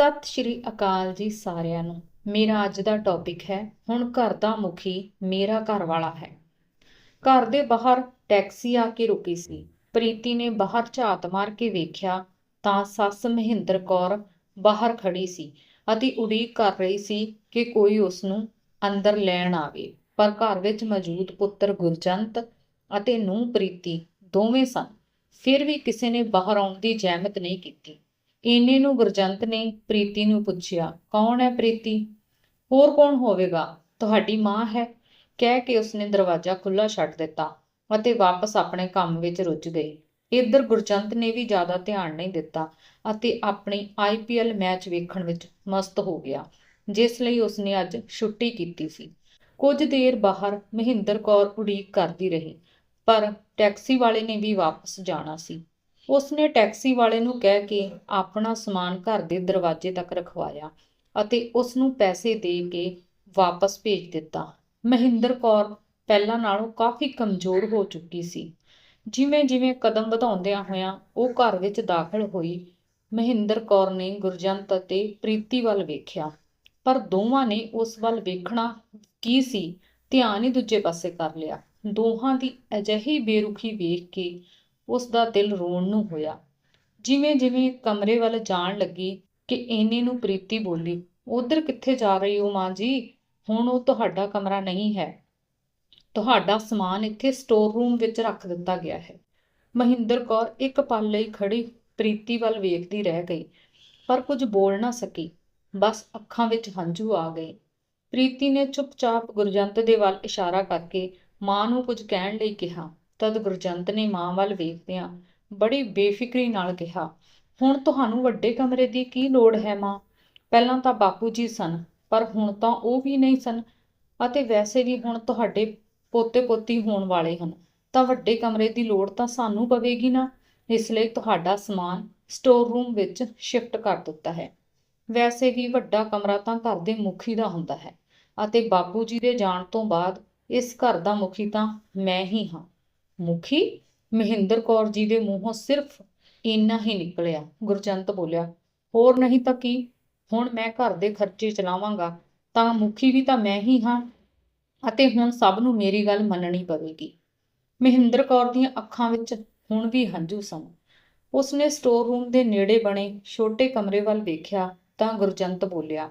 ਸਤਿ ਸ਼੍ਰੀ ਅਕਾਲ ਜੀ ਸਾਰਿਆਂ ਨੂੰ। ਮੇਰਾ ਅੱਜ ਦਾ ਟੌਪਿਕ ਹੈ, ਹੁਣ ਘਰ ਦਾ ਮੁਖੀ ਮੇਰਾ ਘਰ ਵਾਲਾ ਹੈ। ਘਰ ਦੇ ਬਾਹਰ ਟੈਕਸੀ ਆ ਕੇ ਰੁਕੀ ਸੀ। ਪ੍ਰੀਤੀ ਨੇ ਬਾਹਰ ਝਾਤ ਮਾਰ ਕੇ ਵੇਖਿਆ ਤਾਂ ਸੱਸ ਮਹਿੰਦਰ ਕੌਰ ਬਾਹਰ ਖੜੀ ਸੀ ਅਤੇ ਉਡੀਕ ਕਰ ਰਹੀ ਸੀ ਕਿ ਕੋਈ ਉਸ ਨੂੰ ਅੰਦਰ ਲੈਣ ਆਵੇ। ਪਰ ਘਰ ਵਿੱਚ ਮੌਜੂਦ ਪੁੱਤਰ ਗੁਰਜੰਤ ਅਤੇ ਨੂੰਹ ਪ੍ਰੀਤੀ ਦੋਵੇਂ ਸਨ। ਫਿਰ ਵੀ ਕਿਸੇ ਨੇ ਬਾਹਰ ਆਉਣ ਦੀ ਜ਼ਹਿਮਤ ਨਹੀਂ ਕੀਤੀ। ਇੰਨੇ ਨੂੰ ਗੁਰਜੰਤ ਨੇ ਪ੍ਰੀਤੀ ਨੂੰ ਪੁੱਛਿਆ, ਕੌਣ ਹੈ ਪ੍ਰੀਤੀ? ਹੋਰ ਕੌਣ ਹੋਵੇਗਾ? ਤੁਹਾਡੀ ਮਾਂ ਹੈ। ਕਹਿ ਕੇ ਉਸਨੇ ਦਰਵਾਜ਼ਾ ਖੁੱਲਾ ਛੱਡ ਦਿੱਤਾ ਅਤੇ ਵਾਪਸ ਆਪਣੇ ਕੰਮ ਵਿੱਚ ਰੁੱਝ ਗਈ। ਇੱਧਰ ਗੁਰਜੰਤ ਨੇ ਵੀ ਜ਼ਿਆਦਾ ਧਿਆਨ ਨਹੀਂ ਦਿੱਤਾ ਅਤੇ ਆਪਣੀ ਆਈਪੀਐਲ ਮੈਚ ਵੇਖਣ ਵਿੱਚ ਮਸਤ ਹੋ ਗਿਆ, ਜਿਸ ਲਈ ਉਸਨੇ ਅੱਜ ਛੁੱਟੀ ਕੀਤੀ ਸੀ। ਕੁਝ ਦੇਰ ਬਾਹਰ ਮਹਿੰਦਰ ਕੌਰ ਉਡੀਕ ਕਰਦੀ ਰਹੀ, ਪਰ ਟੈਕਸੀ ਵਾਲੇ ਨੇ ਵੀ ਵਾਪਸ ਜਾਣਾ ਸੀ। ਉਸਨੇ ਟੈਕਸੀ ਵਾਲੇ ਨੂੰ ਕਹਿ ਕੇ ਆਪਣਾ ਸਮਾਨ ਘਰ ਦੇ ਦਰਵਾਜ਼ੇ ਤੱਕ ਰਖਵਾਇਆ ਅਤੇ ਉਸ ਨੂੰ ਪੈਸੇ ਦੇ ਕੇ ਵਾਪਸ ਭੇਜ ਦਿੱਤਾ। ਮਹਿੰਦਰ ਕੌਰ ਪਹਿਲਾਂ ਨਾਲੋਂ ਕਾਫੀ ਕਮਜ਼ੋਰ ਹੋ ਚੁੱਕੀ ਸੀ। ਜਿਵੇਂ ਜਿਵੇਂ ਕਦਮ ਵਧਾਉਂਦਿਆਂ ਹੋਇਆਂ ਉਹ ਘਰ ਵਿੱਚ ਦਾਖਲ ਹੋਈ, ਮਹਿੰਦਰ ਕੌਰ ਨੇ ਗੁਰਜੰਤ ਅਤੇ ਪ੍ਰੀਤੀ ਵੱਲ ਵੇਖਿਆ। ਪਰ ਦੋਵਾਂ ਨੇ ਉਸ ਵੱਲ ਵੇਖਣਾ ਕੀ ਸੀ, ਧਿਆਨ ਹੀ ਦੂਜੇ ਪਾਸੇ ਕਰ ਲਿਆ। ਦੋਹਾਂ ਦੀ ਅਜਿਹੀ ਬੇਰੁਖੀ ਵੇਖ ਕੇ ਉਸ ਦਾ ਦਿਲ ਰੋਣ ਨੂੰ ਹੋਇਆ। ਜਿਵੇਂ ਜਿਵੇਂ ਕਮਰੇ ਵੱਲ ਜਾਣ ਲੱਗੀ ਕਿ ਇੰਨੇ ਨੂੰ ਪ੍ਰੀਤੀ ਬੋਲੀ, ਉਧਰ ਕਿੱਥੇ ਜਾ ਰਹੀ ਹੋ ਮਾਂ ਜੀ? ਹੁਣ ਉਹ ਤੁਹਾਡਾ ਕਮਰਾ ਨਹੀਂ ਹੈ। ਤੁਹਾਡਾ ਸਮਾਨ ਇੱਥੇ ਸਟੋਰ ਰੂਮ ਵਿੱਚ ਰੱਖ ਦਿੱਤਾ ਗਿਆ ਹੈ। ਮਹਿੰਦਰ ਕੌਰ ਇੱਕ ਪਲ ਲਈ ਖੜੀ ਪ੍ਰੀਤੀ ਵੱਲ ਵੇਖਦੀ ਰਹਿ ਗਈ, ਪਰ ਕੁਝ ਬੋਲ ਨਾ ਸਕੀ। ਬਸ ਅੱਖਾਂ ਵਿੱਚ ਹੰਝੂ ਆ ਗਏ। ਪ੍ਰੀਤੀ ਨੇ ਚੁੱਪਚਾਪ ਗੁਰਜੰਤ ਦੇ ਵੱਲ ਇਸ਼ਾਰਾ ਕਰਕੇ ਮਾਂ ਨੂੰ ਕੁਝ ਕਹਿਣ ਲਈ ਕਿਹਾ। ਤਦ ਗੁਰਜੰਤ ਨੇ ਮਾਂ ਵੱਲ ਵੇਖਦਿਆਂ ਬੜੀ ਬੇਫਿਕਰੀ ਨਾਲ ਕਿਹਾ, ਹੁਣ ਤੁਹਾਨੂੰ ਵੱਡੇ ਕਮਰੇ ਦੀ ਕੀ ਲੋੜ ਹੈ ਮਾਂ? ਪਹਿਲਾਂ ਤਾਂ ਬਾਪੂ ਜੀ ਸਨ, ਪਰ ਹੁਣ ਤਾਂ ਉਹ ਵੀ ਨਹੀਂ ਸਨ ਅਤੇ ਵੈਸੇ ਵੀ ਹੁਣ ਤੁਹਾਡੇ ਪੋਤੇ ਪੋਤੀ ਹੋਣ ਵਾਲੇ ਹਨ, ਤਾਂ ਵੱਡੇ ਕਮਰੇ ਦੀ ਲੋੜ ਤਾਂ ਸਾਨੂੰ ਪਵੇਗੀ ਨਾ? ਇਸ ਲਈ ਤੁਹਾਡਾ ਸਮਾਨ ਸਟੋਰ ਰੂਮ ਵਿੱਚ ਸ਼ਿਫਟ ਕਰ ਦਿੱਤਾ ਹੈ। ਵੈਸੇ ਵੀ ਵੱਡਾ ਕਮਰਾ ਤਾਂ ਘਰ ਦੇ ਮੁਖੀ ਦਾ ਹੁੰਦਾ ਹੈ ਅਤੇ ਬਾਪੂ ਜੀ ਦੇ ਜਾਣ ਤੋਂ ਬਾਅਦ ਇਸ ਘਰ ਦਾ ਮੁਖੀ ਤਾਂ ਮੈਂ ਹੀ ਹਾਂ। ਮੁਖੀ ਮਹਿੰਦਰ ਕੌਰ ਜੀ ਦੇ ਮੂੰਹੋਂ ਸਿਰਫ ਇੰਨਾ ਹੀ ਨਿਕਲਿਆ। ਗੁਰਜੰਤ ਬੋਲਿਆ, ਹੋਰ ਨਹੀਂ ਤਾਂ ਕੀ? ਹੁਣ ਮੈਂ ਘਰ ਦੇ ਖਰਚੇ ਚਲਾਵਾਂਗਾ, ਤਾਂ ਮੁਖੀ ਵੀ ਤਾਂ ਮੈਂ ਹੀ ਹਾਂ। ਅਤੇ ਹੁਣ ਸਭ ਨੂੰ ਮੇਰੀ ਗੱਲ ਮੰਨਣੀ ਪਵੇਗੀ ਮਹਿੰਦਰ ਕੌਰ ਦੀਆਂ ਅੱਖਾਂ ਵਿੱਚ ਹੁਣ ਵੀ ਹੰਝੂ ਸਨ। ਉਸਨੇ ਸਟੋਰ ਰੂਮ ਦੇ ਨੇੜੇ ਬਣੇ ਛੋਟੇ ਕਮਰੇ ਵੱਲ ਵੇਖਿਆ ਤਾਂ ਗੁਰਜੰਤ ਬੋਲਿਆ,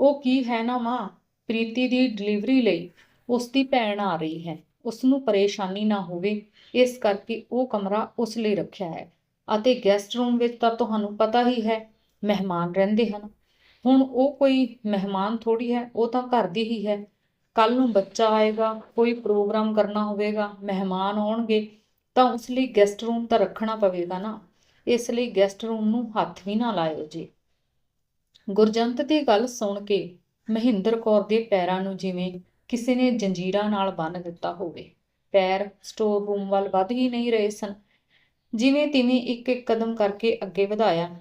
ਉਹ ਕੀ ਹੈ ਨਾ ਮਾਂ? ਪ੍ਰੀਤੀ ਦੀ ਡਿਲੀਵਰੀ ਲਈ ਉਸ ਦੀ ਭੈਣ ਆ ਰਹੀ ਹੈ। ਉਸ ਨੂੰ ਪਰੇਸ਼ਾਨੀ ਨਾ ਹੋਵੇ, ਇਸ ਕਰਕੇ ਉਹ ਕਮਰਾ ਉਸ ਲਈ ਰੱਖਿਆ ਹੈ। ਅਤੇ ਗੈਸਟ ਰੂਮ ਵਿੱਚ ਤਾਂ ਤੁਹਾਨੂੰ ਪਤਾ ਹੀ ਹੈ, ਮਹਿਮਾਨ ਰਹਿੰਦੇ ਹਨ। ਹੁਣ ਉਹ ਕੋਈ ਮਹਿਮਾਨ ਥੋੜੀ ਹੈ, ਉਹ ਤਾਂ ਘਰ ਦੀ ਹੀ ਹੈ। ਕੱਲ ਨੂੰ ਬੱਚਾ ਆਏਗਾ, ਕੋਈ ਪ੍ਰੋਗਰਾਮ ਕਰਨਾ ਹੋਵੇਗਾ, ਮਹਿਮਾਨ ਆਉਣਗੇ, ਤਾਂ ਉਸ ਲਈ ਗੈਸਟ ਰੂਮ ਤਾਂ ਰੱਖਣਾ ਪਵੇਗਾ ਨਾ। ਇਸ ਲਈ ਗੈਸਟ ਰੂਮ ਨੂੰ ਹੱਥ ਵੀ ਨਾ ਲਾਇਓ ਜੀ। ਗੁਰਜੰਤ ਦੀ ਗੱਲ ਸੁਣ ਕੇ ਮਹਿੰਦਰ ਕੌਰ ਦੇ ਪੈਰਾਂ ਨੂੰ ਜਿਵੇਂ ਕਿਸੇ ਨੇ ਜੰਜੀਰਾਂ ਨਾਲ ਬੰਨ੍ਹ ਦਿੱਤਾ ਹੋਵੇ। ਪੈਰ ਸਟੋਰ ਰੂਮ ਵੱਲ ਵੱਧ ਹੀ ਨਹੀਂ ਰਹੇ ਸਨ। ਜਿਵੇਂ ਤਿਵੇਂ ਇੱਕ ਇੱਕ ਕਦਮ ਕਰਕੇ ਅੱਗੇ ਵਧਾਇਆ।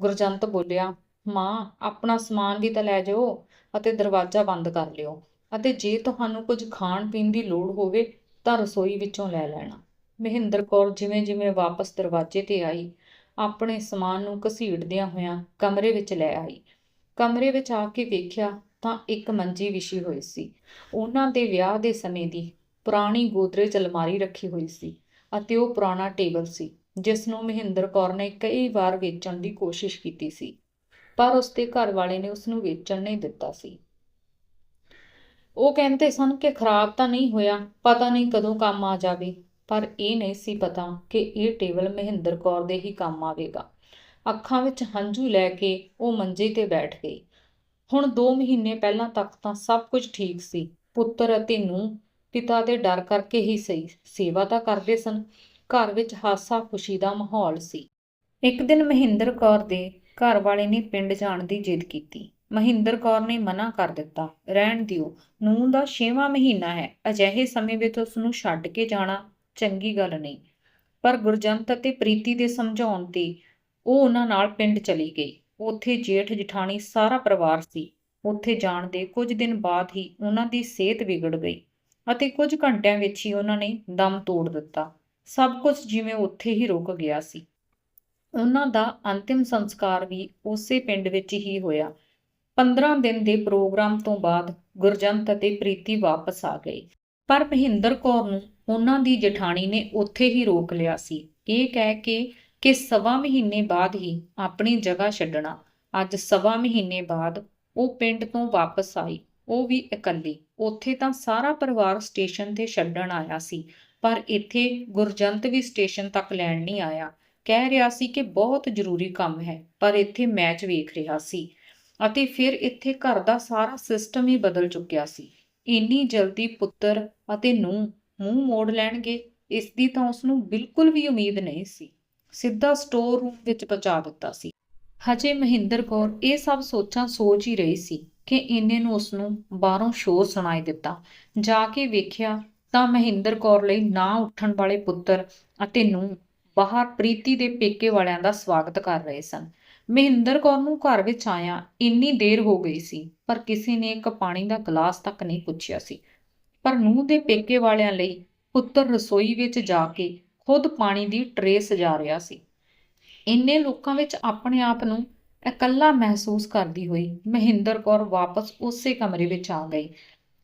ਗੁਰਜੰਤ ਬੋਲਿਆ, ਮਾਂ, ਆਪਣਾ ਸਮਾਨ ਵੀ ਤਾਂ ਲੈ ਜਾਓ ਅਤੇ ਦਰਵਾਜ਼ਾ ਬੰਦ ਕਰ ਲਿਓ ਅਤੇ ਜੇ ਤੁਹਾਨੂੰ ਕੁਝ ਖਾਣ ਪੀਣ ਦੀ ਲੋੜ ਹੋਵੇ ਤਾਂ ਰਸੋਈ ਵਿੱਚੋਂ ਲੈ ਲੈਣਾ। ਮਹਿੰਦਰ ਕੌਰ ਜਿਵੇਂ ਜਿਵੇਂ ਵਾਪਸ ਦਰਵਾਜ਼ੇ ਤੇ ਆਈ, ਆਪਣੇ ਸਮਾਨ ਨੂੰ ਘਸੀੜਦਿਆਂ ਹੋਇਆਂ ਕਮਰੇ ਵਿੱਚ ਲੈ ਆਈ। ਕਮਰੇ ਵਿੱਚ ਆ ਕੇ ਵੇਖਿਆ ਤਾਂ ਇੱਕ ਮੰਜੀ ਵਿਛੀ ਹੋਈ ਸੀ। ਉਹਨਾਂ ਦੇ ਵਿਆਹ ਦੇ ਸਮੇਂ ਦੀ ਪੁਰਾਣੀ ਗੋਦਰੇਜ ਅਲਮਾਰੀ ਰੱਖੀ ਹੋਈ ਸੀ ਅਤੇ ਉਹ ਪੁਰਾਣਾ ਟੇਬਲ ਸੀ, ਜਿਸ ਨੂੰ ਮਹਿੰਦਰ ਕੌਰ ਨੇ ਕਈ ਵਾਰ ਵੇਚਣ ਦੀ ਕੋਸ਼ਿਸ਼ ਕੀਤੀ ਸੀ, ਪਰ ਉਸਦੇ ਘਰ ਵਾਲੇ ਨੇ ਉਸ ਨੂੰ ਵੇਚਣ ਨਹੀਂ ਦਿੱਤਾ ਸੀ। ਉਹ ਕਹਿੰਦੇ ਸਨ ਕਿ ਖਰਾਬ ਤਾਂ ਨਹੀਂ ਹੋਇਆ, ਪਤਾ ਨਹੀਂ ਕਦੋਂ ਕੰਮ ਆ ਜਾਵੇ, ਪਰ ਇਹ ਨਹੀਂ ਸੀ ਪਤਾ ਕਿ ਇਹ ਟੇਬਲ ਮਹਿੰਦਰ ਕੌਰ ਦੇ ਹੀ ਕੰਮ ਆਵੇਗਾ। ਅੱਖਾਂ ਵਿੱਚ ਹੰਝੂ ਲੈ ਕੇ ਉਹ ਮੰਜੇ ਤੇ ਬੈਠ ਗਈ। ਹੁਣ 2 ਮਹੀਨੇ ਪਹਿਲਾਂ ਤੱਕ ਤਾਂ ਸਭ ਕੁਝ ਠੀਕ ਸੀ। ਪੁੱਤਰ ਅਤੇ ਨੂੰ ਪਿਤਾ ਦੇ ਡਰ ਕਰਕੇ ਹੀ ਸਹੀ ਸੇਵਾ ਤਾਂ ਕਰਦੇ ਸਨ, ਘਰ ਵਿੱਚ ਹਾਸਾ ਖੁਸ਼ੀ ਦਾ ਮਾਹੌਲ ਸੀ। ਇੱਕ ਦਿਨ ਮਹਿੰਦਰ ਕੌਰ ਦੇ ਘਰ ਵਾਲੇ ਨੇ ਪਿੰਡ ਜਾਣ ਦੀ ਜਿੱਦ ਕੀਤੀ। ਮਹਿੰਦਰ ਕੌਰ ਨੇ ਮਨਾ ਕਰ ਦਿੱਤਾ, ਰਹਿਣ ਦਿਓ ਨੂੰ ਦਾ 6ਵਾਂ ਮਹੀਨਾ ਹੈ, ਅਜਿਹੇ ਸਮੇਂ ਵਿੱਚ ਉਸ ਨੂੰ ਛੱਡ ਕੇ ਜਾਣਾ ਚੰਗੀ ਗੱਲ ਨਹੀਂ। ਪਰ ਗੁਰਜੰਤ ਅਤੇ ਪ੍ਰੀਤੀ ਦੇ ਸਮਝਾਉਣ ਤੇ ਉਹ ਉਹਨਾਂ ਨਾਲ ਪਿੰਡ ਚਲੀ ਗਈ। ਉੱਥੇ ਜੇਠ ਜਠਾਣੀ ਸਾਰਾ ਪਰਿਵਾਰ ਸੀ। ਉੱਥੇ ਜਾਣ ਦੇ ਕੁਝ ਦਿਨ ਬਾਅਦ ਹੀ ਉਹਨਾਂ ਦੀ ਸਿਹਤ ਵਿਗੜ ਗਈ ਅਤੇ ਕੁਝ ਘੰਟਿਆਂ ਵਿੱਚ ਹੀ ਉਹਨਾਂ ਨੇ ਦਮ ਤੋੜ ਦਿੱਤਾ। ਸਭ ਕੁਝ ਜਿਵੇਂ ਉੱਥੇ ਹੀ ਰੁਕ ਗਿਆ ਸੀ। ਉਹਨਾਂ ਦਾ ਅੰਤਿਮ ਸੰਸਕਾਰ ਵੀ ਉਸੇ ਪਿੰਡ ਵਿੱਚ ਹੀ ਹੋਇਆ। 15 ਦਿਨ ਦੇ ਪ੍ਰੋਗਰਾਮ ਤੋਂ ਬਾਅਦ ਗੁਰਜੰਤ ਅਤੇ ਪ੍ਰੀਤੀ ਵਾਪਸ ਆ ਗਏ। ਪਰ ਮਹਿੰਦਰ ਕੌਰ ਨੂੰ ਉਹਨਾਂ ਦੀ ਜਠਾਣੀ ਨੇ ਉੱਥੇ ਹੀ ਰੋਕ ਲਿਆ ਸੀ। ਇਹ ਕਹਿ ਕੇ ਕਿ ਸਵਾ ਮਹੀਨੇ ਬਾਅਦ ਹੀ ਆਪਣੀ ਜਗ੍ਹਾ ਛੱਡਣਾ। ਅੱਜ ਸਵਾ ਮਹੀਨੇ ਬਾਅਦ ਉਹ ਪਿੰਡ ਤੋਂ ਵਾਪਸ ਆਈ। ਉਹ ਵੀ ਇਕੱਲੀ। ਉੱਥੇ ਤਾਂ ਸਾਰਾ ਪਰਿਵਾਰ ਸਟੇਸ਼ਨ ਤੇ ਛੱਡਣ ਆਇਆ ਸੀ, ਪਰ ਇੱਥੇ ਗੁਰਜੰਤ ਵੀ ਸਟੇਸ਼ਨ ਤੱਕ ਲੈਣ ਨਹੀਂ ਆਇਆ। ਕਹਿ ਰਿਹਾ ਸੀ ਕਿ ਬਹੁਤ ਜ਼ਰੂਰੀ ਕੰਮ ਹੈ, ਪਰ ਇੱਥੇ ਮੈਚ ਵੇਖ ਰਿਹਾ ਸੀ ਅਤੇ ਫਿਰ ਇੱਥੇ ਘਰ ਦਾ ਸਾਰਾ ਸਿਸਟਮ ਹੀ ਬਦਲ ਚੁੱਕਿਆ ਸੀ। ਇੰਨੀ ਜਲਦੀ ਪੁੱਤਰ ਅਤੇ ਨੂੰ ਮੂੰਹ ਮੋੜ ਲੈਣਗੇ, ਇਸ ਦੀ ਤਾਂ ਉਸ ਨੂੰ ਬਿਲਕੁਲ ਵੀ ਉਮੀਦ ਨਹੀਂ ਸੀ। ਸਿੱਧਾ ਸਟੋਰ ਰੂਮ ਵਿੱਚ ਪਹੁੰਚਾ ਦਿੱਤਾ ਸੀ। ਹਜੇ ਮਹਿੰਦਰ ਕੌਰ ਇਹ ਸਭ ਸੋਚਾਂ ਸੋਚ ਹੀ ਰਹੀ ਸੀ ਕਿ ਇੰਨੇ ਨੂੰ ਉਸ ਨੂੰ ਬਾਹਰੋਂ ਸ਼ੋਰ ਸੁਣਾਈ ਦਿੱਤਾ। ਜਾ ਕੇ ਵੇਖਿਆ ਤਾਂ ਮਹਿੰਦਰ ਕੌਰ ਲਈ ਨਾ ਉੱਠਣ ਵਾਲੇ ਪੁੱਤਰ ਅਤੇ ਨੂੰ ਬਾਹਰ ਪ੍ਰੀਤੀ ਦੇ ਪੇਕੇ ਵਾਲਿਆਂ ਦਾ ਸਵਾਗਤ ਕਰ ਰਹੇ ਸਨ। ਮਹਿੰਦਰ ਕੌਰ ਨੂੰ ਘਰ ਵਿੱਚ ਆਇਆ ਇੰਨੀ ਦੇਰ ਹੋ ਗਈ ਸੀ, ਪਰ ਕਿਸੇ ਨੇ ਇੱਕ ਪਾਣੀ ਦਾ ਗਲਾਸ ਤੱਕ ਨਹੀਂ ਪੁੱਛਿਆ ਸੀ। ਪਰ ਨੂੰਹ ਦੇ ਪੇਕੇ ਵਾਲਿਆਂ ਲਈ ਪੁੱਤਰ ਰਸੋਈ ਵਿੱਚ ਜਾ ਕੇ ਖੁਦ ਪਾਣੀ ਦੀ ਟਰੇ ਸਜਾ ਰਿਹਾ ਸੀ। ਇੰਨੇ ਲੋਕਾਂ ਵਿੱਚ ਆਪਣੇ ਆਪ ਨੂੰ ਇਕੱਲਾ ਮਹਿਸੂਸ ਕਰਦੀ ਹੋਈ ਮਹਿੰਦਰ ਕੌਰ ਵਾਪਸ ਉਸੇ ਕਮਰੇ ਵਿੱਚ ਆ ਗਈ।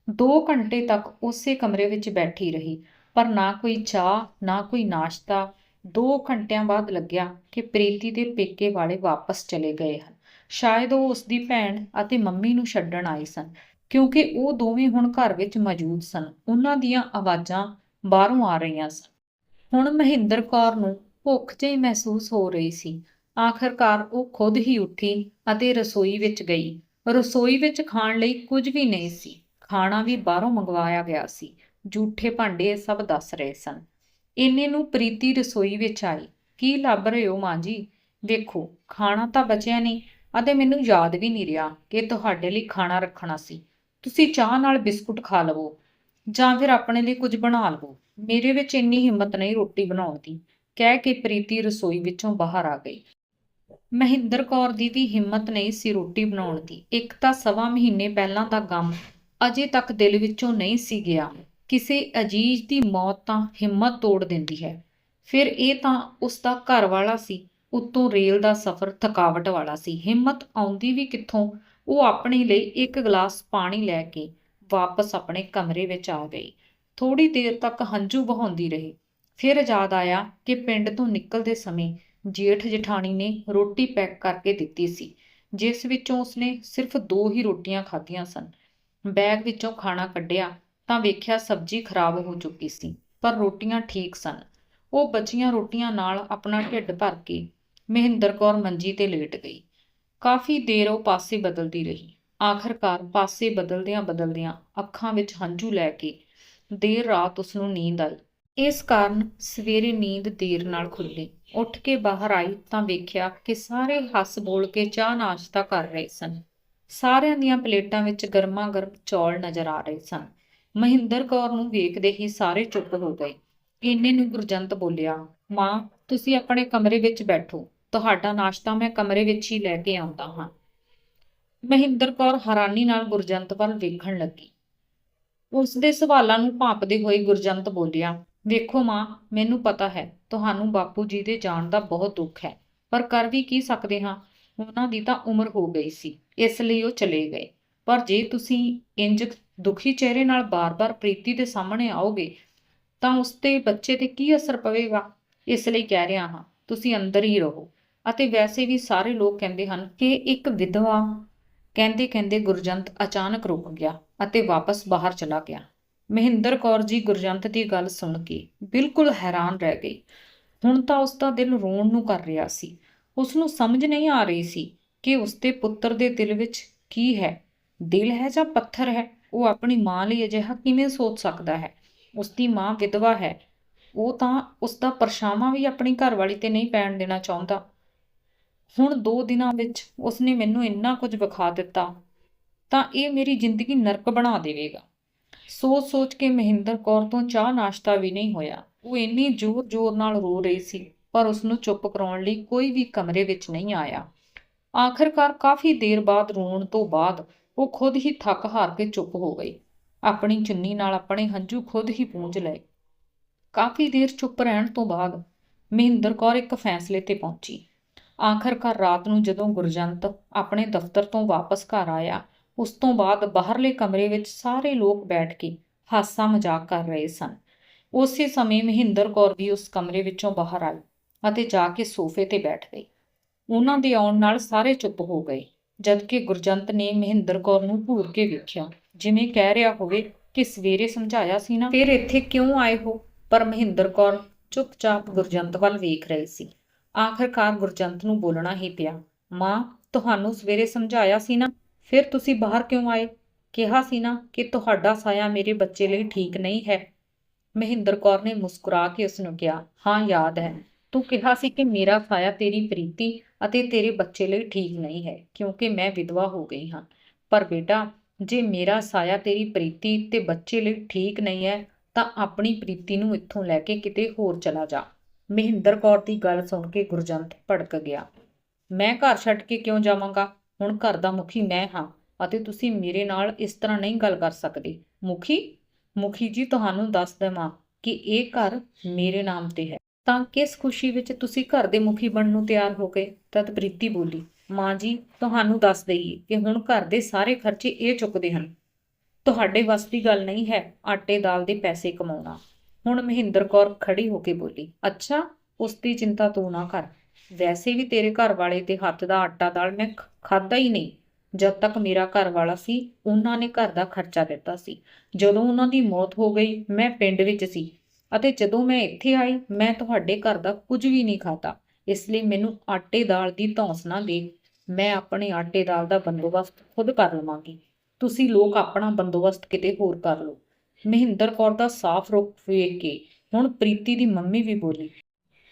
2 ਘੰਟੇ ਤੱਕ ਉਸੇ ਕਮਰੇ ਵਿੱਚ ਬੈਠੀ ਰਹੀ, ਪਰ ਨਾ ਕੋਈ ਚਾਹ, ਨਾ ਕੋਈ ਨਾਸ਼ਤਾ। 2 ਘੰਟਿਆਂ ਬਾਅਦ ਲੱਗਿਆ ਕਿ ਪ੍ਰੀਤੀ ਦੇ ਪੇਕੇ ਵਾਲੇ ਵਾਪਸ ਚਲੇ ਗਏ ਹਨ। ਸ਼ਾਇਦ ਉਹ ਉਸ ਦੀ ਭੈਣ ਅਤੇ ਮੰਮੀ ਨੂੰ ਛੱਡਣ ਆਏ ਸਨ, ਕਿਉਂਕਿ ਉਹ ਦੋਵੇਂ ਹੁਣ ਘਰ ਵਿੱਚ ਮੌਜੂਦ ਸਨ। ਉਹਨਾਂ ਦੀਆਂ ਆਵਾਜ਼ਾਂ ਬਾਹਰੋਂ ਆ ਰਹੀਆਂ ਸਨ। ਹੁਣ ਮਹਿੰਦਰ ਕੌਰ ਨੂੰ ਭੁੱਖ ਜਿਹੀ ਮਹਿਸੂਸ ਹੋ ਰਹੀ ਸੀ। ਆਖਰਕਾਰ ਉਹ ਖੁਦ ਹੀ ਉੱਠੀ ਅਤੇ ਰਸੋਈ ਵਿੱਚ ਗਈ। ਰਸੋਈ ਵਿੱਚ ਖਾਣ ਲਈ ਕੁਝ ਵੀ ਨਹੀਂ ਸੀ। ਖਾਣਾ ਵੀ ਬਾਹਰੋਂ ਮੰਗਵਾਇਆ ਗਿਆ ਸੀ। ਝੂਠੇ ਭਾਂਡੇ ਸਭ ਦੱਸ ਰਹੇ ਸਨ। ਇੰਨੇ ਨੂੰ ਪ੍ਰੀਤੀ ਰਸੋਈ ਵਿੱਚ ਆਈ। ਕੀ ਲੱਭ ਰਹੇ ਹੋ ਮਾਂ ਜੀ? ਵੇਖੋ, ਖਾਣਾ ਤਾਂ ਬਚਿਆ ਨਹੀਂ ਅਤੇ ਮੈਨੂੰ ਯਾਦ ਵੀ ਨਹੀਂ ਰਿਹਾ ਕਿ ਤੁਹਾਡੇ ਲਈ ਖਾਣਾ ਰੱਖਣਾ ਸੀ। ਤੁਸੀਂ ਚਾਹ ਨਾਲ ਬਿਸਕੁਟ ਖਾ ਲਵੋ। ਜਾਂ ਫਿਰ ਆਪਣੇ ਲਈ ਕੁਝ ਬਣਾ ਲਵੋ। ਮੇਰੇ ਵਿੱਚ ਇੰਨੀ ਹਿੰਮਤ ਨਹੀਂ ਰੋਟੀ ਬਣਾਉਣ ਦੀ। ਕਹਿ ਕੇ ਪ੍ਰੀਤੀ ਰਸੋਈ ਵਿੱਚੋਂ ਬਾਹਰ ਆ ਗਈ। ਮਹਿੰਦਰ ਕੌਰ ਦੀ ਵੀ ਹਿੰਮਤ ਨਹੀਂ ਸੀ ਰੋਟੀ ਬਣਾਉਣ ਦੀ। ਇੱਕ ਤਾਂ ਸਵਾ ਮਹੀਨੇ ਪਹਿਲਾਂ ਦਾ ਗਮ ਅਜੇ ਤੱਕ ਦਿਲ ਵਿੱਚੋਂ ਨਹੀਂ ਸੀ ਗਿਆ। ਕਿਸੇ ਅਜੀਜ਼ ਦੀ ਮੌਤ ਤਾਂ ਹਿੰਮਤ ਤੋੜ ਦਿੰਦੀ ਹੈ। ਫਿਰ ਇਹ ਤਾਂ ਉਸ ਦਾ ਘਰ ਵਾਲਾ ਸੀ। ਉੱਤੋਂ ਰੇਲ ਦਾ ਸਫ਼ਰ ਥਕਾਵਟ ਵਾਲਾ ਸੀ। ਹਿੰਮਤ ਆਉਂਦੀ ਵੀ ਕਿੱਥੋਂ? ਉਹ ਆਪਣੇ ਲਈ ਇੱਕ ਗਲਾਸ ਪਾਣੀ ਲੈ ਕੇ ਵਾਪਸ ਆਪਣੇ ਕਮਰੇ ਵਿੱਚ ਆ ਗਈ। ਥੋੜੀ ਦੇਰ ਤੱਕ ਹੰਝੂ ਵਹਾਉਂਦੀ ਰਹੀ। ਫਿਰ ਯਾਦ ਆਇਆ ਕਿ ਪਿੰਡ ਤੋਂ ਨਿਕਲਦੇ ਸਮੇਂ ਜੇਠ ਜਠਾਣੀ ਨੇ ਰੋਟੀ ਪੈਕ ਕਰਕੇ ਦਿੱਤੀ ਸੀ, ਜਿਸ ਵਿੱਚੋਂ ਉਸਨੇ ਸਿਰਫ ਦੋ ਹੀ ਰੋਟੀਆਂ ਖਾਧੀਆਂ ਸਨ। ਬੈਗ ਵਿੱਚੋਂ ਖਾਣਾ ਕੱਢਿਆ ਤਾਂ ਵੇਖਿਆ ਸਬਜ਼ੀ ਖਰਾਬ ਹੋ ਚੁੱਕੀ ਸੀ, ਪਰ ਰੋਟੀਆਂ ਠੀਕ ਸਨ। ਉਹ ਬਚੀਆਂ ਰੋਟੀਆਂ ਨਾਲ ਆਪਣਾ ਢਿੱਡ ਭਰ ਕੇ ਮਹਿੰਦਰ ਕੌਰ ਮੰਜੀ ਤੇ ਲੇਟ ਗਈ। ਕਾਫੀ ਦੇਰ ਉਹ ਪਾਸੇ ਬਦਲਦੀ ਰਹੀ। ਆਖਰਕਾਰ ਪਾਸੇ ਬਦਲਦਿਆਂ ਬਦਲਦਿਆਂ ਅੱਖਾਂ ਵਿੱਚ ਹੰਝੂ ਲੈ ਕੇ ਦੇਰ ਰਾਤ ਉਸ ਨੂੰ ਨੀਂਦ ਆਈ। ਇਸ ਕਾਰਨ ਸਵੇਰੇ ਨੀਂਦ ਦੇਰ ਨਾਲ ਖੁੱਲੀ ਉੱਠ ਕੇ ਬਾਹਰ ਆਈ ਤਾਂ ਵੇਖਿਆ ਕਿ ਸਾਰੇ ਹੱਸ ਬੋਲ ਕੇ ਚਾਹ ਨਾਸ਼ਤਾ ਕਰ ਰਹੇ ਸਨ। ਸਾਰਿਆਂ ਦੀਆਂ ਪਲੇਟਾਂ ਵਿੱਚ ਗਰਮਾ ਗਰਮ ਚੌਲ ਨਜ਼ਰ ਆ ਰਹੇ ਸਨ। ਮਹਿੰਦਰ ਕੌਰ ਨੂੰ ਵੇਖਦੇ ਹੀ ਸਾਰੇ ਚੁੱਪ ਹੋ ਗਏ। ਇੰਨੇ ਨੂੰ ਗੁਰਜੰਤ ਬੋਲਿਆ, ਮਾਂ, ਤੁਸੀਂ ਆਪਣੇ ਕਮਰੇ ਵਿੱਚ ਬੈਠੋ। ਤੁਹਾਡਾ ਨਾਸ਼ਤਾ ਮੈਂ ਕਮਰੇ ਵਿੱਚ ਹੀ ਲੈ ਕੇ ਆਉਂਦਾ ਹਾਂ। ਮਹਿੰਦਰ ਕੌਰ ਹੈਰਾਨੀ ਨਾਲ ਗੁਰਜੰਤ ਵੱਲ ਵੇਖਣ ਲੱਗੀ। ਉਸ ਦੇ ਸਵਾਲਾਂ ਨੂੰ ਭਾਂਪਦੇ ਹੋਏ ਗੁਰਜੰਤ ਬੋਲਿਆ, ਵੇਖੋ ਮਾਂ, ਮੈਨੂੰ ਪਤਾ ਹੈ, ਤੁਹਾਨੂੰ ਬਾਪੂ ਜੀ ਦੇ ਜਾਣ ਦਾ ਬਹੁਤ ਦੁੱਖ ਹੈ, ਪਰ ਕਰ ਵੀ ਕੀ ਸਕਦੇ ਹਾਂ? ਉਹਨਾਂ ਦੀ ਤਾਂ ਉਮਰ ਹੋ ਗਈ ਸੀ, ਇਸ ਲਈ ਉਹ ਚਲੇ ਗਏ। ਪਰ ਜੇ ਤੁਸੀਂ ਇੰਜ ਦੁਖੀ ਚਿਹਰੇ ਨਾਲ ਬਾਰ-ਬਾਰ ਪ੍ਰੀਤੀ ਦੇ ਸਾਹਮਣੇ ਆਓਗੇ, ਤਾਂ ਉਸ ਤੇ ਬੱਚੇ ਤੇ ਕੀ ਅਸਰ ਪਵੇਗਾ? ਇਸ ਲਈ ਕਹਿ ਰਿਹਾ ਹਾਂ, ਤੁਸੀਂ ਅੰਦਰ ਹੀ ਰਹੋ। ਅਤੇ ਵੈਸੇ ਵੀ ਸਾਰੇ ਲੋਕ ਕਹਿੰਦੇ ਹਨ ਕਿ ਇੱਕ ਵਿਧਵਾ ਕਹਿੰਦੇ ਕਹਿੰਦੇ ਗੁਰਜੰਤ ਅਚਾਨਕ ਰੁਕ ਗਿਆ ਅਤੇ ਵਾਪਸ ਬਾਹਰ ਚਲਾ ਗਿਆ। ਮਹਿੰਦਰ ਕੌਰ ਜੀ ਗੁਰਜੰਤ ਦੀ ਗੱਲ ਸੁਣ ਕੇ ਬਿਲਕੁਲ ਹੈਰਾਨ ਰਹਿ ਗਈ। ਹੁਣ ਤਾਂ ਉਸ ਦਾ ਦਿਲ ਰੋਣ ਨੂੰ ਕਰ ਰਿਹਾ ਸੀ। ਉਸ ਨੂੰ ਸਮਝ ਨਹੀਂ ਆ ਰਹੀ ਸੀ ਕਿ ਉਸ ਦੇ ਪੁੱਤਰ ਦੇ ਦਿਲ ਵਿੱਚ ਕੀ ਹੈ। ਦਿਲ ਹੈ ਜਾਂ ਪੱਥਰ ਹੈ? ਉਹ ਆਪਣੀ ਮਾਂ ਲਈ ਅਜਿਹਾ ਕਿਵੇਂ ਸੋਚ ਸਕਦਾ ਹੈ? ਉਸ ਦੀ ਮਾਂ ਵਿਧਵਾ ਹੈ। ਉਹ ਤਾਂ ਉਸ ਦਾ ਪਰਛਾਵਾਂ ਵੀ ਆਪਣੀ ਘਰਵਾਲੀ ਤੇ ਨਹੀਂ ਪੈਣ ਦੇਣਾ ਚਾਹੁੰਦਾ। ਹੁਣ 2 ਦਿਨਾਂ ਵਿੱਚ ਉਸਨੇ ਮੈਨੂੰ ਇੰਨਾ ਕੁਝ ਵਿਖਾ ਦਿੱਤਾ, ਤਾਂ ਇਹ ਮੇਰੀ ਜ਼ਿੰਦਗੀ ਨਰਕ ਬਣਾ ਦੇਵੇਗਾ। ਸੋਚ ਸੋਚ ਕੇ ਮਹਿੰਦਰ ਕੌਰ ਤੋਂ ਚਾਹ ਨਾਸ਼ਤਾ ਵੀ ਨਹੀਂ ਹੋਇਆ। ਉਹ ਇੰਨੀ ਜ਼ੋਰ-ਜ਼ੋਰ ਨਾਲ ਰੋ ਰਹੀ ਸੀ, ਪਰ ਉਸ ਨੂੰ ਚੁੱਪ ਕਰਾਉਣ ਲਈ ਕੋਈ ਵੀ ਕਮਰੇ ਵਿੱਚ ਨਹੀਂ ਆਇਆ। ਆਖਰਕਾਰ ਕਾਫੀ ਦੇਰ ਬਾਅਦ ਰੋਣ ਤੋਂ ਬਾਅਦ ਉਹ ਖੁਦ ਹੀ ਥੱਕ ਹਾਰ ਕੇ ਚੁੱਪ ਹੋ ਗਈ। ਆਪਣੀ ਚੁੰਨੀ ਨਾਲ ਆਪਣੇ ਹੰਝੂ ਖੁਦ ਹੀ ਪੂੰਝ ਲਏ। ਕਾਫੀ ਦੇਰ ਚੁੱਪ ਰਹਿਣ ਤੋਂ ਬਾਅਦ ਮਹਿੰਦਰ ਕੌਰ ਇੱਕ ਫੈਸਲੇ ਤੇ ਪਹੁੰਚੀ। ਆਖਰਕਾਰ ਰਾਤ ਨੂੰ ਜਦੋਂ ਗੁਰਜੰਤ ਆਪਣੇ ਦਫ਼ਤਰ ਤੋਂ ਵਾਪਸ ਘਰ ਆਇਆ, ਉਸ ਤੋਂ ਬਾਅਦ ਬਾਹਰਲੇ ਕਮਰੇ ਵਿੱਚ ਸਾਰੇ ਲੋਕ ਬੈਠ ਕੇ ਹਾਸਾ ਮਜ਼ਾਕ ਕਰ ਰਹੇ ਸਨ। ਉਸੇ ਸਮੇਂ ਮਹਿੰਦਰ ਕੌਰ ਵੀ ਉਸ ਕਮਰੇ ਵਿੱਚੋਂ ਬਾਹਰ ਆਈ ਅਤੇ ਜਾ ਕੇ ਸੋਫੇ ਤੇ ਬੈਠ ਗਈ। ਉਹਨਾਂ ਦੇ ਆਉਣ ਨਾਲ ਸਾਰੇ ਚੁੱਪ ਹੋ ਗਏ, ਜਦਕਿ ਗੁਰਜੰਤ ਨੇ ਮਹਿੰਦਰ ਕੌਰ ਨੂੰ ਘੂਰ ਕੇ ਵੇਖਿਆ, ਜਿਵੇਂ ਕਹਿ ਰਿਹਾ ਹੋਵੇ ਕਿ ਸਵੇਰੇ ਸਮਝਾਇਆ ਸੀ ਨਾ, ਫਿਰ ਇੱਥੇ ਕਿਉਂ ਆਏ ਹੋ? ਪਰ ਮਹਿੰਦਰ ਕੌਰ ਚੁੱਪਚਾਪ ਗੁਰਜੰਤ ਵੱਲ ਵੇਖ ਰਹੀ ਸੀ। ਆਖਰਕਾਰ ਗੁਰਜੰਟ ਨੂੰ ਬੋਲਣਾ ਹੀ ਪਿਆ। ਮਾਂ, ਤੁਹਾਨੂੰ ਸਵੇਰੇ ਸਮਝਾਇਆ ਸੀ ਨਾ, ਫਿਰ ਤੁਸੀਂ ਬਾਹਰ ਕਿਉਂ ਆਏ? ਕਿਹਾ ਸੀ ਨਾ ਕਿ ਤੁਹਾਡਾ ਸਾਇਆ ਮੇਰੇ ਬੱਚੇ ਲਈ ਠੀਕ ਨਹੀਂ ਹੈ। ਮਹਿੰਦਰ ਕੌਰ ਨੇ ਮੁਸਕਰਾ ਕੇ ਉਸ ਨੂੰ ਕਿਹਾ, ਹਾਂ, ਯਾਦ ਹੈ। ਤੂੰ ਕਿਹਾ ਸੀ ਕਿ ਮੇਰਾ ਸਾਇਆ ਤੇਰੀ ਪ੍ਰੀਤੀ ਅਤੇ ਤੇਰੇ ਬੱਚੇ ਲਈ ਠੀਕ ਨਹੀਂ ਹੈ, ਕਿਉਂਕਿ ਮੈਂ ਵਿਧਵਾ ਹੋ ਗਈ ਹਾਂ। ਪਰ ਬੇਟਾ, ਜੇ ਮੇਰਾ ਸਾਇਆ ਤੇਰੀ ਪ੍ਰੀਤੀ ਤੇ ਬੱਚੇ ਲਈ ਠੀਕ ਨਹੀਂ ਹੈ, ਤਾਂ ਆਪਣੀ ਪ੍ਰੀਤੀ ਨੂੰ ਇੱਥੋਂ ਲੈ ਕੇ ਕਿਤੇ ਹੋਰ ਚਲਾ ਜਾ। ਮਹਿੰਦਰ ਕੌਰ ਦੀ ਗੱਲ ਸੁਣ ਕੇ ਗੁਰਜੰਤ ਭੜਕ ਗਿਆ। ਮੈਂ ਘਰ ਛੱਡ ਕੇ ਕਿਉਂ ਜਾਵਾਂਗਾ? ਹੁਣ ਘਰ ਦਾ ਮੁਖੀ ਮੈਂ ਹਾਂ ਅਤੇ ਤੁਸੀਂ ਮੇਰੇ ਨਾਲ ਇਸ ਤਰ੍ਹਾਂ ਨਹੀਂ ਗੱਲ ਕਰ ਸਕਦੇ। ਮੁਖੀ? ਮੁਖੀ ਜੀ, ਤੁਹਾਨੂੰ ਦੱਸ ਦੇਵਾਂ ਕਿ ਇਹ ਘਰ ਮੇਰੇ ਨਾਮ ਤੇ ਹੈ। ਤਾਂ ਕਿਸ ਖੁਸ਼ੀ ਵਿੱਚ ਤੁਸੀਂ ਘਰ ਦੇ ਮੁਖੀ ਬਣਨ ਨੂੰ ਤਿਆਰ ਹੋ ਗਏ? ਤਦ ਪ੍ਰੀਤੀ ਬੋਲੀ। ਮਾਂ ਜੀ, ਤੁਹਾਨੂੰ ਦੱਸ ਦਈਏ ਕਿ ਹੁਣ ਘਰ ਦੇ ਸਾਰੇ ਖਰਚੇ ਇਹ ਚੁੱਕਦੇ ਹਨ। ਤੁਹਾਡੇ ਵੱਸ ਦੀ ਗੱਲ ਨਹੀਂ ਹੈ ਆਟੇ ਦਾਲ ਦੇ ਪੈਸੇ ਕਮਾਉਣਾ। ਹੁਣ ਮਹਿੰਦਰ ਕੌਰ ਖੜੀ ਹੋ ਕੇ ਬੋਲੀ, ਅੱਛਾ ਉਸ ਦੀ ਚਿੰਤਾ ਤੂੰ ਨਾ ਕਰ। ਵੈਸੇ ਵੀ ਤੇਰੇ ਘਰ ਵਾਲੇ ਦੇ ਹੱਥ ਦਾ ਆਟਾ ਦਾਲ ਮੈਂ ਖ- ਖਾਧਾ ਹੀ ਨਹੀਂ। ਜਦ ਤੱਕ ਮੇਰਾ ਘਰ ਵਾਲਾ ਸੀ, ਉਹਨਾਂ ਨੇ ਘਰ ਦਾ ਖਰਚਾ ਦਿੱਤਾ ਸੀ। ਜਦੋਂ ਉਹਨਾਂ ਦੀ ਮੌਤ ਹੋ ਗਈ, ਮੈਂ ਪਿੰਡ ਵਿੱਚ ਸੀ। ਅਤੇ ਜਦੋਂ ਮੈਂ ਇੱਥੇ ਆਈ, ਮੈਂ ਤੁਹਾਡੇ ਘਰ ਦਾ ਕੁਝ ਵੀ ਨਹੀਂ ਖਾਧਾ। ਇਸ ਲਈ ਮੈਨੂੰ ਆਟੇ ਦਾਲ ਦੀ ਧੌਂਸ ਨਾ ਦੇ। ਮੈਂ ਆਪਣੇ ਆਟੇ ਦਾਲ ਦਾ ਬੰਦੋਬਸਤ ਖੁਦ ਕਰ ਲਵਾਂਗੀ। ਤੁਸੀਂ ਲੋਕ ਆਪਣਾ ਬੰਦੋਬਸਤ ਕਿਤੇ ਹੋਰ ਕਰ ਲਓ। ਮਹਿੰਦਰ ਕੌਰ ਦਾ ਸਾਫ਼ ਰੁਖ ਵੇਖ ਕੇ, ਹੁਣ ਪ੍ਰੀਤੀ ਦੀ ਮੰਮੀ ਵੀ ਬੋਲੀ,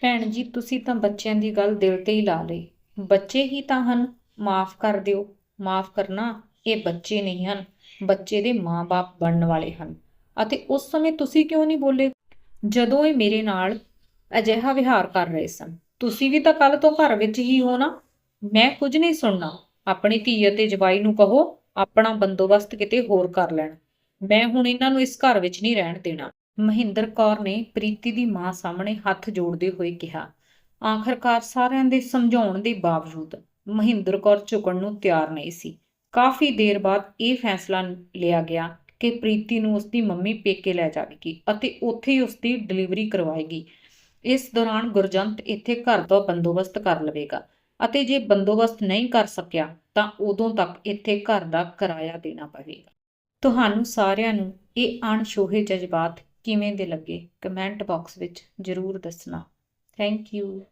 ਭੈਣ ਜੀ, ਤੁਸੀਂ ਤਾਂ ਬੱਚਿਆਂ ਦੀ ਗੱਲ ਦਿਲ ਤੇ ਹੀ ਲਾ ਲਈ। ਬੱਚੇ ਹੀ ਤਾਂ ਹਨ, ਮਾਫ ਕਰ ਦਿਓ। ਮਾਫ ਕਰਨਾ ਇਹ ਬੱਚੇ ਨਹੀਂ ਹਨ, ਬੱਚੇ ਦੇ ਮਾਂ-ਬਾਪ ਬਣਨ ਵਾਲੇ ਹਨ। ਅਤੇ ਉਸ ਸਮੇਂ ਤੁਸੀਂ ਕਿਉਂ ਨਹੀਂ ਬੋਲੇ? ਜਦੋਂ ਇਹ ਮੇਰੇ ਨਾਲ ਅਜਿਹਾ ਵਿਹਾਰ ਕਰ ਰਹੇ ਸਨ। ਤੁਸੀਂ ਵੀ ਤਾਂ ਕੱਲ ਤੋਂ ਘਰ ਵਿੱਚ ਹੀ ਹੋ ਨਾ। ਮੈਂ ਕੁਝ ਨਹੀਂ ਸੁਣਨਾ। ਆਪਣੀ ਧੀ ਅਤੇ ਜਵਾਈ ਨੂੰ ਕਹੋ, ਆਪਣਾ ਬੰਦੋਬਸਤ ਕਿਤੇ ਹੋਰ ਕਰ ਲੈਣ। ਮੈਂ ਹੁਣ ਇਹਨਾਂ ਨੂੰ ਇਸ ਘਰ ਵਿੱਚ ਨਹੀਂ ਰਹਿਣ ਦੇਣਾ। ਮਹਿੰਦਰ ਕੌਰ ਨੇ ਪ੍ਰੀਤੀ ਦੀ ਮਾਂ ਸਾਹਮਣੇ ਹੱਥ ਜੋੜਦੇ ਹੋਏ ਕਿਹਾ, ਆਖਰਕਾਰ ਸਾਰਿਆਂ ਦੇ ਸਮਝਾਉਣ ਦੇ ਬਾਵਜੂਦ ਮਹਿੰਦਰ ਕੌਰ ਝੁਕਣ ਨੂੰ ਤਿਆਰ ਨਹੀਂ ਸੀ। ਕਾਫੀ ਦੇਰ ਬਾਅਦ ਇਹ ਫੈਸਲਾ ਲਿਆ ਗਿਆ ਕਿ ਪ੍ਰੀਤੀ ਨੂੰ ਉਸਦੀ ਮੰਮੀ ਪੇਕੇ ਲੈ ਜਾਵੇਗੀ ਅਤੇ ਉੱਥੇ ਹੀ ਉਸਦੀ ਡਿਲੀਵਰੀ ਕਰਵਾਏਗੀ। ਇਸ ਦੌਰਾਨ ਗੁਰਜੰਤ ਇੱਥੇ ਘਰ ਦਾ ਬੰਦੋਬਸਤ ਕਰ ਲਵੇਗਾ ਅਤੇ ਜੇ ਬੰਦੋਬਸਤ ਨਹੀਂ ਕਰ ਸਕਿਆ ਤਾਂ ਉਦੋਂ ਤੱਕ ਇੱਥੇ ਘਰ ਦਾ ਕਿਰਾਇਆ ਦੇਣਾ ਪਵੇਗਾ। ਤੁਹਾਨੂੰ ਸਾਰਿਆਂ ਨੂੰ ਇਹ ਅਣਛੋਹੇ ਜਜ਼ਬਾਤ ਕਿਵੇਂ ਦੇ ਲੱਗੇ? ਕਮੈਂਟ ਬਾਕਸ ਵਿੱਚ ਜ਼ਰੂਰ ਦੱਸਣਾ। Thank you.